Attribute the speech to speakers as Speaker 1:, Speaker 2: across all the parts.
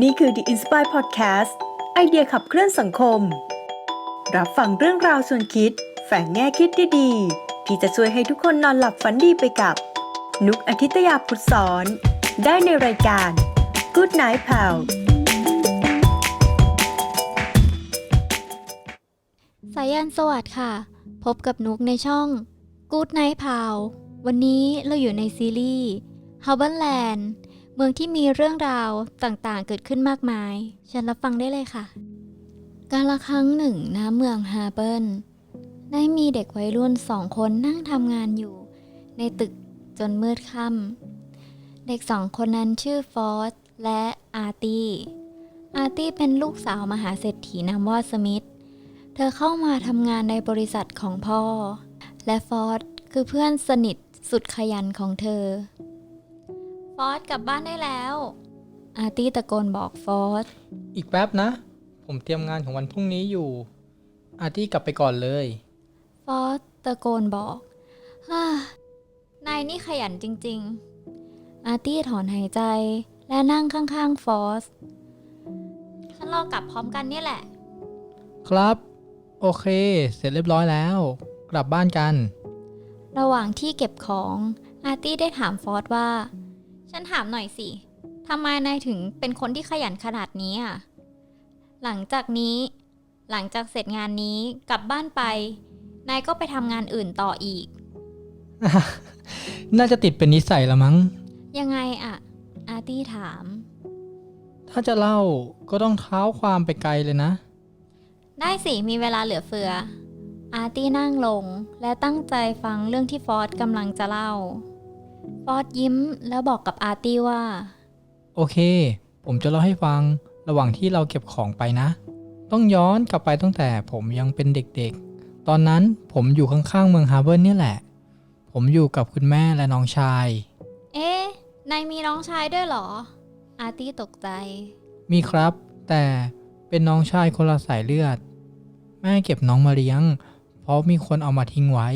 Speaker 1: นี่คือ The Inspire Podcast ไอเดียขับเคลื่อนสังคม รับฟังเรื่องราวชวนคิด แฝงแง่คิดดีๆที่จะช่วยให้ทุกคนนอนหลับฝันดีไปกับ นุกอาทิตยาพุทธสอน ได้ในรายการ Good Night Pal
Speaker 2: สายันสวัสดิ์ค่ะ พบกับนุกในช่อง Good Night p a l วันนี้เราอยู่ในซีรีส์ h a r b o r Land เมืองที่มีเรื่องราวต่างๆ เกิดขึ้นมากมายเชิญรับฟังได้เลยค่ะ การละครั้งหนึ่งณเมืองฮาร์เบิร์นได้มีเด็กวัยรุ่นสองคนนั่งทำงานอยู่ ในตึกจนมืดค่ำเด็กสองคนนั้นชื่อฟอสและอาร์ตี้ อาร์ตี้เป็นลูกสาวมหาเศรษฐีนามว่าสมิธ เธอเข้ามาทำงานในบริษัทของพ่อ และฟอร์ดคือเพื่อนสนิทสุดขยันของเธอ ฟอร์ดกลับบ้านได้แล้ว อาร์ตี้ตะโกนบอกฟอร์ด
Speaker 3: อีกแป๊บนะ ผมเตรียมงานของวันพรุ่งนี้อยู่ อาร์ตี้กลับไปก่อนเลย
Speaker 2: ฟอร์ดตะโกนบอกฮ่านายนี่ขยันจริง ๆ อาร์ตี้ถอนหายใจและนั่งข้างๆฟอร์สฉันรอกลับพร้อมกันเนี่ยแหละ
Speaker 3: ครับ โอเค เสร็จเรียบร้อยแล้ว กลับบ้านกัน
Speaker 2: ระหว่างที่เก็บของอาร์ตี้ได้ถามฟอสว่า ฉันถามหน่อยสิทำไมนายถึงเป็นคนที่ขยันขนาดนี้อะ หลังจากนี้ หลังจากเสร็จงานนี้กลับบ้านไป นายก็ไปทำงานอื่นต่ออีก
Speaker 3: น่าจะติดเป็นนิสัยละมั้ง
Speaker 2: ยังไงอะ อาร์ตี้ถาม
Speaker 3: ถ้าจะเล่าก็ต้องเท้าความไปไกลเลยนะ
Speaker 2: ได้สิมีเวลาเหลือเฟือ อาร์ตี้นั่งลงและตั้งใจฟังเรื่องที่ฟอสกำลังจะเล่า ฟอสยิ้มแล้วบอกกับอาร์ตี้ว่า
Speaker 3: โอเค ผมจะเล่าให้ฟังระหว่างที่เราเก็บของไปนะ ต้องย้อนกลับไปตั้งแต่ผมยังเป็นเด็กๆ ตอนนั้นผมอยู่ข้างๆเมืองฮาร์เบิร์นเนี่ยแหละ ผมอยู่กับคุณแม่และน้องชาย
Speaker 2: เอ๊ะ นายมีน้องชายด้วยเหรอ อาร์ตี้ตกใจ
Speaker 3: มีครับ แต่เป็นน้องชายคนละสายเลือด แม่เก็บน้องมาเลี้ยง เพราะมีคนเอามาทิ้งไว้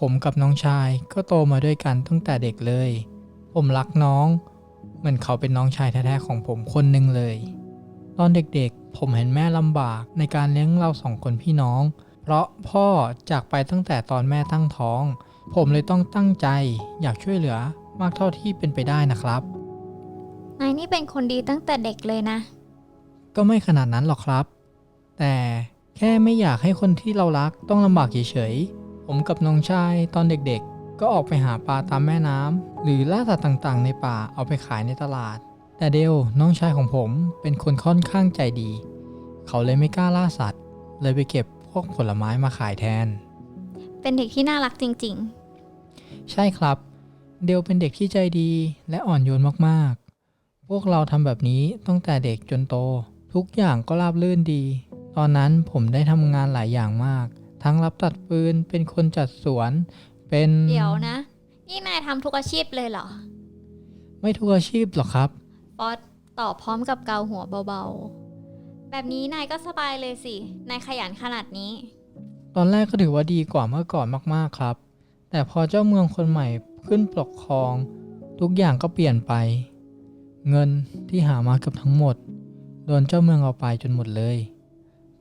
Speaker 3: ผมกับน้องชายก็โตมาด้วยกันตั้งแต่เด็กเลย ผมรักน้อง เหมือนเขาเป็นน้องชายแท้ๆของผมคนหนึ่งเลย ตอนเด็กๆ ผมเห็นแม่ลำบากในการเลี้ยงเราสองคนพี่น้อง เพราะพ่อจากไปตั้งแต่ตอนแม่ตั้งท้อง ผมเลยต้องตั้งใจอยากช่วยเหลือมากเท่าที่เป็นไปได้นะครับ
Speaker 2: นายนี่เป็นคนดีตั้งแต่เด็กเลยนะ
Speaker 3: ก็ไม่ขนาดนั้นหรอกครับ แต่แค่ไม่อยากให้คนที่เรารักต้องลำบากเฉยๆ ผมกับน้องชายตอนเด็กๆ ก็ออกไปหาปลาตามแม่น้ำหรือล่าสัตว์ต่างๆ ในป่าเอาไปขายในตลาด แต่เดลน้องชายของผมเป็นคนค่อนข้างใจดี เขาเลยไม่กล้าล่าสัตว์ เลยไปเก็บพวกผลไม้มาขายแทน
Speaker 2: เป็นเด็กที่น่ารักจริง
Speaker 3: ใช่ครับ เดลเป็นเด็กที่ใจดีและอ่อนโยนมากๆ พวกเราทำแบบนี้ตั้งแต่เด็กจนโต ทุกอย่างก็ราบรื่นดี ตอนนั้นผมได้ทำงานหลายอย่างมาก ทั้งรับตัดปืนเป็นคนจัดสวน เป็น
Speaker 2: ๆเดี๋ยวนะ นี่นายทำทุกอาชีพเลยเหรอ
Speaker 3: ไม่ทุกอาชีพหรอกครับ
Speaker 2: ฟอสตอบพร้อมกับเกาหัวเบาๆ แบบนี้นายก็สบายเลยสิ นายขยันขนาดนี้
Speaker 3: ตอนแรกก็ถือว่าดีกว่าเมื่อก่อนมากๆครับ แต่พอเจ้าเมืองคนใหม่ขึ้นปกครอง ทุกอย่างก็เปลี่ยนไป เงินที่หามาเกือบทั้งหมด โดนเจ้าเมืองเอาไปจนหมดเลย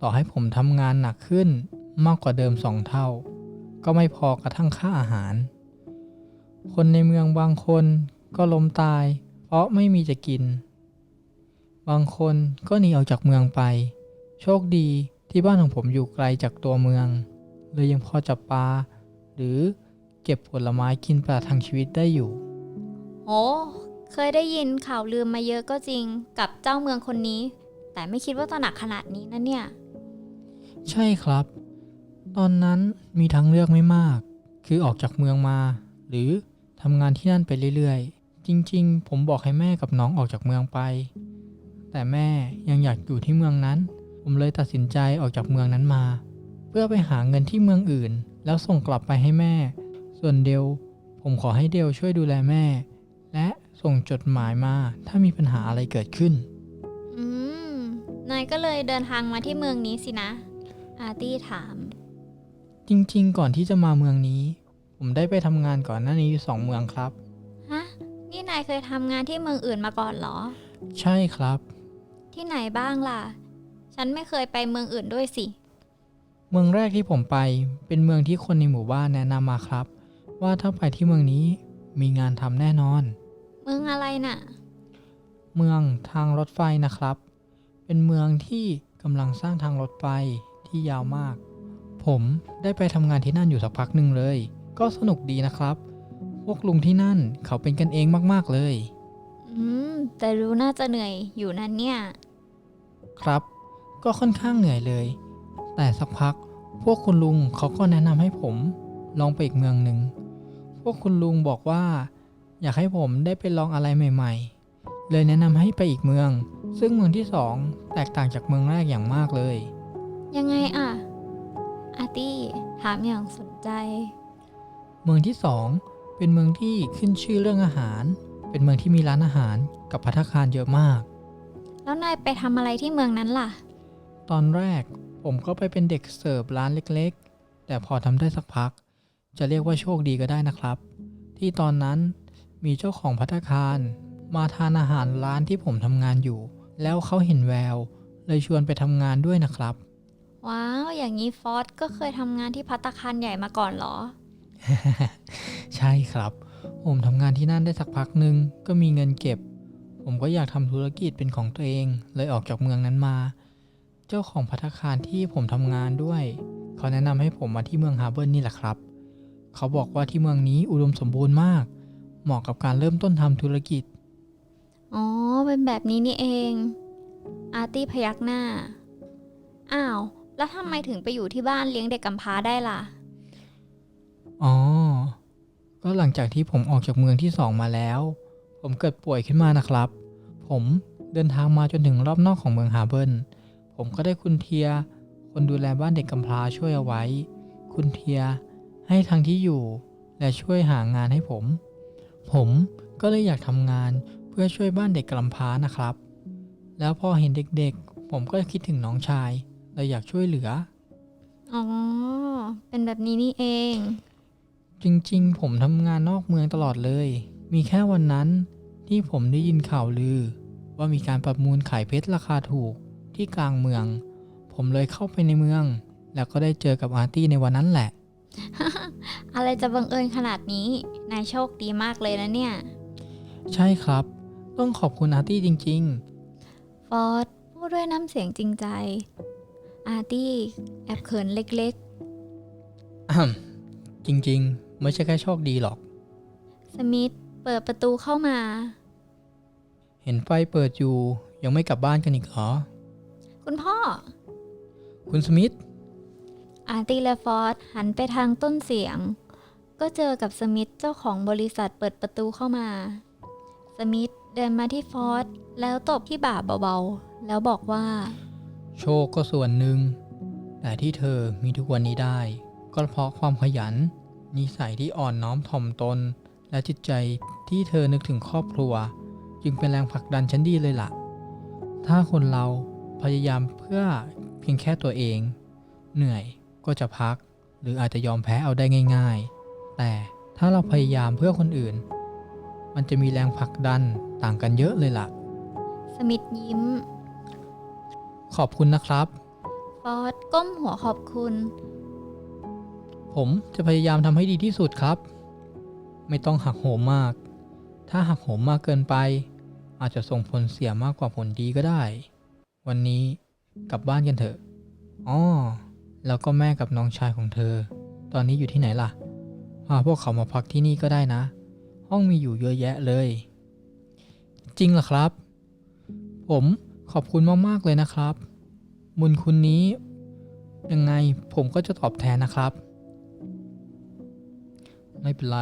Speaker 3: ต่อให้ผมทำงานหนักขึ้น มากกว่าเดิมสองเท่า ก็ไม่พอกระทั่งค่าอาหาร คนในเมืองบางคนก็ล้มตาย เพราะไม่มีจะกิน บางคนก็หนีออกจากเมืองไป โชคดีที่บ้านของผมอยู่ไกลจากตัวเมือง เลยยังพอจับปลาหรือเก็บผลไม้กินประทังชีวิตได้อยู่
Speaker 2: โอ้เคยได้ยินข่าวลืมมาเยอะก็จริงกับเจ้าเมืองคนนี้ แต่ไม่คิดว่าจะหนักขนาดนี้นะเนี่ย
Speaker 3: ใช่ครับ ตอนนั้นมีทางเลือกไม่มาก คือออกจากเมืองมา หรือทำงานที่นั่นไปเรื่อยๆ จริงๆ ผมบอกให้แม่กับน้องออกจากเมืองไป แต่แม่ยังอยากอยู่ที่เมืองนั้น ผมเลยตัดสินใจออกจากเมืองนั้นมา เพื่อไปหาเงินที่เมืองอื่น แล้วส่งกลับไปให้แม่ ส่วนเดลผมขอให้เดลช่วยดูแลแม่ และส่งจดหมายมาถ้ามีปัญหาอะไรเกิดขึ้น
Speaker 2: อืม นายก็เลยเดินทางมาที่เมืองนี้สินะ อาร์ตี้ถาม
Speaker 3: จริง ๆ ก่อนที่จะมาเมืองนี้ ผมได้ไปทำงานก่อนหน้านี้อยู่สองเมืองครับ
Speaker 2: ฮะ นี่นายเคยทำงานที่เมืองอื่นมาก่อนเหรอ
Speaker 3: ใช่ครับ
Speaker 2: ที่ไหนบ้างล่ะ ฉันไม่เคยไปเมืองอื่นด้วยสิ
Speaker 3: เมืองแรกที่ผมไปเป็นเมืองที่คนในหมู่บ้านแนะนำมาครับ ว่าถ้าไปที่เมืองนี้มีงานทำแน่นอน
Speaker 2: เมืองอะไรน่ะ
Speaker 3: เมืองทางรถไฟนะครับ เป็นเมืองที่กำลังสร้างทางรถไฟที่ยาวมาก ผมได้ไปทำงานที่นั่นอยู่สักพักหนึ่งเลย ก็สนุกดีนะครับ พวกลุงที่นั่นเขาเป็นกันเองมากๆเลย
Speaker 2: อืม แต่รู้น่าจะเหนื่อยอยู่นั่นเนี่ย
Speaker 3: ครับ ก็ค่อนข้างเหนื่อยเลย แต่สักพัก พวกคุณลุงเขาก็แนะนำให้ผมลองไปอีกเมืองหนึ่ง พวกคุณลุงบอกว่า อยากให้ผมได้ไปลองอะไรใหม่ ๆ เลยแนะนำให้ไปอีกเมือง ซึ่งเมืองที่สองแตกต่างจากเมืองแรกอย่างมากเลย
Speaker 2: ยังไงอะอาร์ ตี้ถามอย่างสนใจ
Speaker 3: เมืองที่สองเป็นเมืองที่ขึ้นชื่อเรื่องอาหาร เป็นเมืองที่มีร้านอาหารกับภัตตาคารเยอะมาก
Speaker 2: แล้วนายไปทำอะไรที่เมืองนั้นล่ะ
Speaker 3: ตอนแรกผมก็ไปเป็นเด็กเสิร์ฟร้านเล็กๆ แต่พอทำได้สักพัก จะเรียกว่าโชคดีก็ได้นะครับ ที่ตอนนั้นมีเจ้าของพัตตาคารมาทานอาหารร้านที่ผมทำงานอยู่ แล้วเขาเห็นแวว เลยชวนไปทำงานด้วยนะครับ
Speaker 2: ว้าว อย่างนี้ฟอสก็เคยทำงานที่พัตตาคารใหญ่มาก่อนเหรอ
Speaker 3: ใช่ครับ ผมทำงานที่นั่นได้สักพักหนึ่งก็มีเงินเก็บ ผมก็อยากทำธุรกิจเป็นของตัวเอง เลยออกจากเมืองนั้นมา เจ้าของพัตตาคารที่ผมทำงานด้วย เขาแนะนำให้ผมมาที่เมืองฮาร์เบิร์นนี่แหละครับ เขาบอกว่าที่เมืองนี้อุดมสมบูรณ์มาก เหมาะกับการเริ่มต้นทำธุรกิจ
Speaker 2: อ๋อ เป็นแบบนี้นี่เอง อาร์ตี้พยักหน้า อ้าว แล้วทำไมถึงไปอยู่ที่บ้านเลี้ยงเด็กกำพร้าได้ล่ะ
Speaker 3: อ๋อ ก็หลังจากที่ผมออกจากเมืองที่สองมาแล้ว ผมเกิดป่วยขึ้นมานะครับ ผมเดินทางมาจนถึงรอบนอกของเมืองฮาเบิร์นผมก็ได้คุณเทีย คนดูแลบ้านเด็กกำพร้าช่วยเอาไว้ คุณเทียให้ทางที่อยู่ และช่วยหางานให้ผม ผมก็เลยอยากทำงานเพื่อช่วยบ้านเด็กกำพร้านะครับ แล้วพอเห็นเด็กๆ ผมก็คิดถึงน้องชาย เลยอยากช่วยเหลือ
Speaker 2: อ๋อ เป็นแบบนี้นี่เอง
Speaker 3: จริงๆ ผมทำงานนอกเมืองตลอดเลย มีแค่วันนั้นที่ผมได้ยินข่าวลือ ว่ามีการประมูลขายเพชรราคาถูกที่กลางเมือง ผมเลยเข้าไปในเมือง แล้วก็ได้เจอกับอาร์ตี้ในวันนั้นแหละ
Speaker 2: อะไรจะบังเอิญขนาดนี้ นายโชคดีมากเลยนะเนี่ย
Speaker 3: ใช่ครับ ต้องขอบคุณอาร์ตี้จริง
Speaker 2: ฟอร์ดพูดด้วยน้ำเสียงจริงใจ อาร์ตี้แอบเขินเล็ก
Speaker 3: ๆอ่ำจริงๆ ไม่ใช่แค่โชคดีหรอก
Speaker 2: ๆ สมิธเปิดประตูเข้ามา
Speaker 3: เห็นไฟเปิดอยู่ ยังไม่กลับบ้านกันอีกเหรอ
Speaker 2: คุณพ่อ
Speaker 3: คุณสมิธ
Speaker 2: อาร์ตี้และฟอร์ดหันไปทางต้นเสียง ก็เจอกับสมิธเจ้าของบริษัทเปิดประตูเข้ามา สมิธเดินมาที่ฟอร์ดแล้วตบที่บ่าเบาๆ แล้วบอกว่า
Speaker 3: โชคก็ส่วนหนึ่ง แต่ที่เธอมีทุกวันนี้ได้ ก็เพราะความขยัน นิสัยที่อ่อนน้อมถ่อมตน และจิตใจที่เธอนึกถึงครอบครัว จึงเป็นแรงผลักดันชั้นดีเลยล่ะ ถ้าคนเราพยายามเพื่อเพียงแค่ตัวเอง เหนื่อยก็จะพัก หรืออาจจะยอมแพ้เอาได้ง่าย ๆ แต่ถ้าเราพยายามเพื่อคนอื่น มันจะมีแรงผลักดันต่างกันเยอะเลยล่ะ
Speaker 2: สมิธยิ้ม
Speaker 3: ขอบคุณนะครับ
Speaker 2: ฟอร์ดก้มหัวขอบคุณ
Speaker 3: ผมจะพยายามทำให้ดีที่สุดครับ ไม่ต้องหักโหมมาก ถ้าหักโหมมากเกินไป อาจจะส่งผลเสียมากกว่าผลดีก็ได้ วันนี้กลับบ้านกันเถอะอ๋อแล้วก็แม่กับน้องชายของเธอ ตอนนี้อยู่ที่ไหนล่ะพาพวกเขามาพักที่นี่ก็ได้นะ ห้องมีอยู่เยอะแยะเลย จริงเหรอครับ ผม ขอบคุณมาก ๆ เลยนะครับ บุญคุณนี้ ยังไงผมก็จะตอบแทนนะครับ ไม่เป็นไร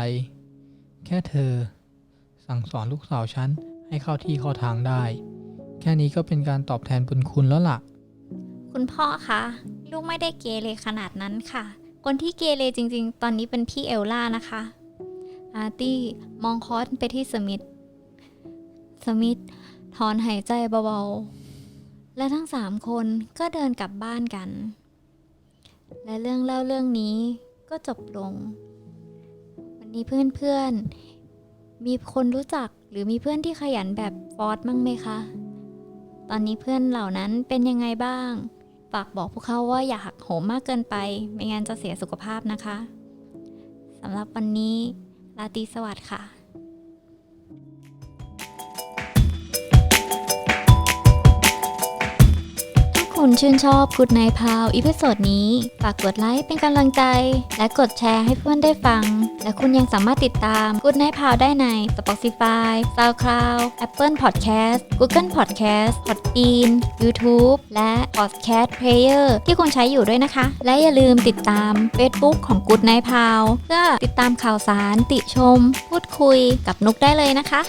Speaker 3: แค่เธอ สั่งสอนลูกสาวฉัน ให้เข้าที่เข้าทางได้ แค่นี้ก็เป็นการตอบแทนบุญคุณแล้วล่ะ
Speaker 2: คุณพ่อคะลูกไม่ได้เกเรขนาดนั้นค่ะ คนที่เกเรจริง ๆ ตอนนี้เป็นพี่เอลล่านะคะ อาร์ตี้มองคอสไปที่สมิธ สมิธ ถอนหายใจเบาๆ และทั้งสามคนก็เดินกลับบ้านกัน และเรื่องเล่าเรื่องนี้ก็จบลง วันนี้เพื่อนๆ มีคนรู้จักหรือมีเพื่อนที่ขยันแบบฟอสมั้งไหมคะ ตอนนี้เพื่อนเหล่านั้นเป็นยังไงบ้าง ฝากบอกพวกเขาว่าอย่าหักโหมมากเกินไป ไม่งั้นจะเสียสุขภาพนะคะ สำหรับวันนี้ราตรีสวัสดิ์ค่ะ คุณชื่นชอบ Good Night Pal อีพิโซดนี้ ฝากกดไลค์เป็นกำลังใจ และกดแชร์ให้เพื่อนได้ฟัง และคุณยังสามารถติดตาม Good Night Pal ได้ใน Spotify, SoundCloud, Apple Podcast, Google Podcast, Podbean, YouTube และ Podcast Player ที่คุณใช้อยู่ด้วยนะคะ และอย่าลืมติดตาม Facebook ของ Good Night Pal เพื่อติดตามข่าวสารติชม พูดคุยกับนุกได้เลยนะคะ